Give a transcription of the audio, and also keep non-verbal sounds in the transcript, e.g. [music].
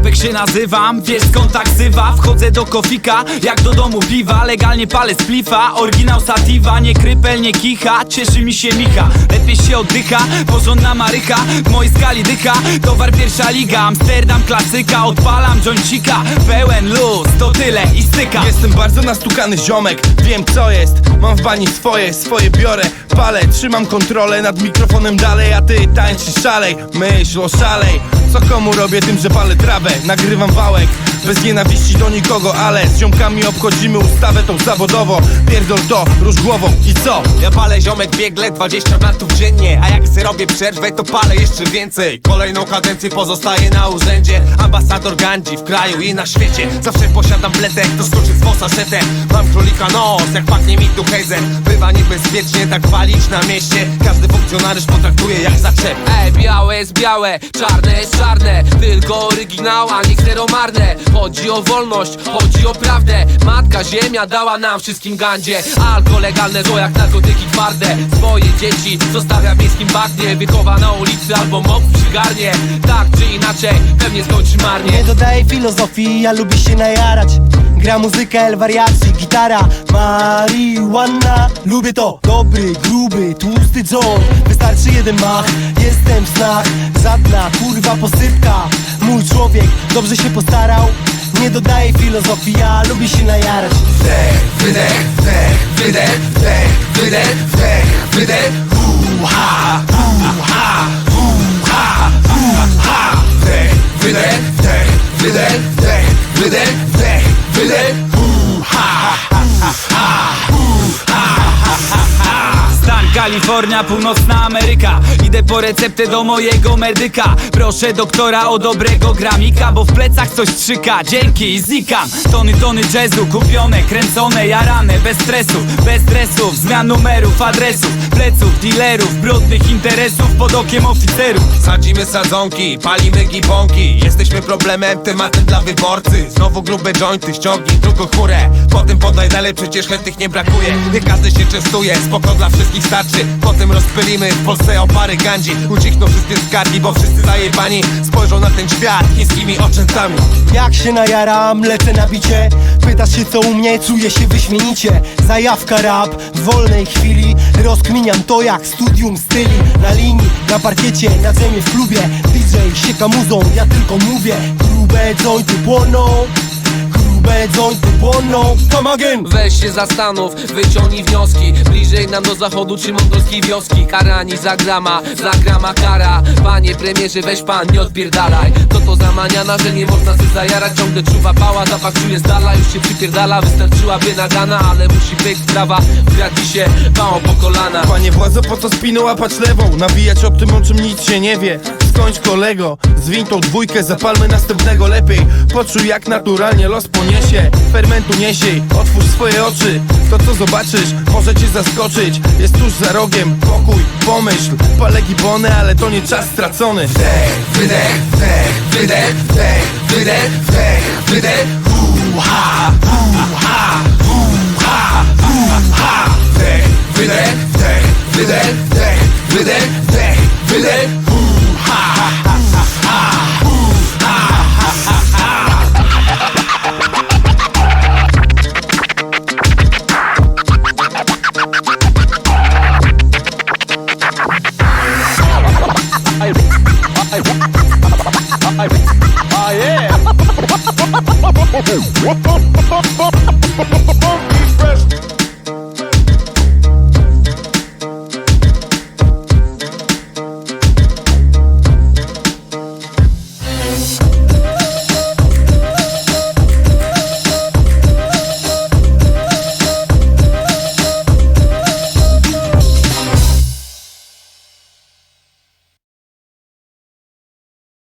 Zopek się nazywam, wiesz skąd tak zywa Wchodzę do kofika, jak do domu piwa. Legalnie palę splifa, oryginał sativa. Nie krypel, nie kicha, cieszy mi się Micha. Lepiej się oddycha, porządna marycha. W mojej skali dycha, towar pierwsza liga. Amsterdam klasyka, odpalam joincika Pełen luz, to tyle i styka. Jestem bardzo nastukany ziomek, wiem co jest. Mam w bani swoje, swoje biorę. Palę, trzymam kontrolę nad mikrofonem dalej A ty tańczysz szalej, myśl o szalej. Co komu robię tym, że palę trawę Nagrywam wałek, bez nienawiści do nikogo Ale z ziomkami obchodzimy ustawę tą zawodowo. Pierdol to, róż głową i co? Ja palę ziomek biegle 20 latów dziennie A jak se robię przerwę to palę jeszcze więcej. Kolejną kadencję pozostaję na urzędzie. Ambasador Gandhi w kraju i na świecie. Zawsze posiadam bletę, to skoczy z wosa szetę Mam królika nos, jak pachnie mi tu hejzen. Bywa niebezpiecznie tak walić na mieście. Każdy funkcjonariusz potraktuje jak zaczep. Ej, białe jest białe, czarne jest czarne. Tylko oryginał, a nie kseromarne Chodzi o wolność, chodzi o prawdę. Matka ziemia dała nam wszystkim gandzie. Alko legalne to jak narkotyki twarde. Swoje dzieci zostawia w miejskim bagnie. Wychowa na ulicy albo mop przygarnie Tak czy inaczej, pewnie skończy marnie. Nie dodaję filozofii, ja lubię się najarać. Gra muzyka, el wariacji, gitara, marihuana. Lubię to, dobry, gruby, tłusty joint Wystarczy jeden mach, jestem w snach. Żadna kurwa posypka Mój człowiek dobrze się postarał Nie dodaję filozofii, ja lubię się najarać. Wydech, wdech, wydech, wdech, wydech, wdech, wydech Uha, uha, uha, uha Wdech, wydech, wdech, wydech, wdech, wydech, wdech, wydech Kalifornia, północna Ameryka. Idę po receptę do mojego medyka. Proszę doktora o dobrego gramika Bo w plecach coś trzyka, dzięki i znikam. Tony, tony jazzu, kupione, kręcone, jarane Bez stresów, bez stresów, zmian numerów, adresów Pleców, dealerów, brudnych interesów Pod okiem oficerów. Sadzimy sadzonki, palimy giponki. Jesteśmy problemem, tematem dla wyborcy. Znowu grube jointy, ściągnij drugą chmurę. Potem podaj dalej, przecież chętnych nie brakuje. Nie każdy się częstuje, spoko dla wszystkich starczy Potem rozpylimy w Polsce opary gandzi. Ucichną wszystkie skargi, bo wszyscy zajebani. Spojrzą na ten świat chińskimi oczętami Jak się najaram, lecę na bicie. Pytasz się co u mnie, czuję się wyśmienicie. Zajawka rap, w wolnej chwili. Rozkminiam to jak studium styli. Na linii, na parkiecie, na drzemie w klubie. DJ sieka muzą, ja tylko mówię. Grube jointy płoną Grube jointy płoną. Come again! Weź się zastanów, wyciągnij wnioski. Bliżej nam do zachodu czy mongolskiej wioski. Karani za grama, za grama kara. Panie premierze weź pan, nie odpierdalaj. To za maniana, że nie można się zajarać. Ciągle czuwa pała, zapach czuje z dala. Już się przypierdala, wystarczyłaby nagana Ale musi być trawa, w gratisie Pałą po kolana. Panie władzo, po co spinu łapać lewą? Nawijać o tym, o czym nic się nie wie Skończ kolego, zwiń tą dwójkę, zapalmy następnego lepiej. Poczuj jak naturalnie los poniesie Fermentu niesiej, otwórz swoje oczy To co zobaczysz, może cię zaskoczyć. Jest tuż za rogiem, pokój, pomyśl. Palę gibony, ale to nie czas stracony. Wdech, wydech, wdech, wydech, wdech, wydech, wdech, wydech. Uha, uha, uha, uha Wdech, wydech, wdech, wydech, wdech, wydech, wdech, wydech Oh, fresh. [laughs]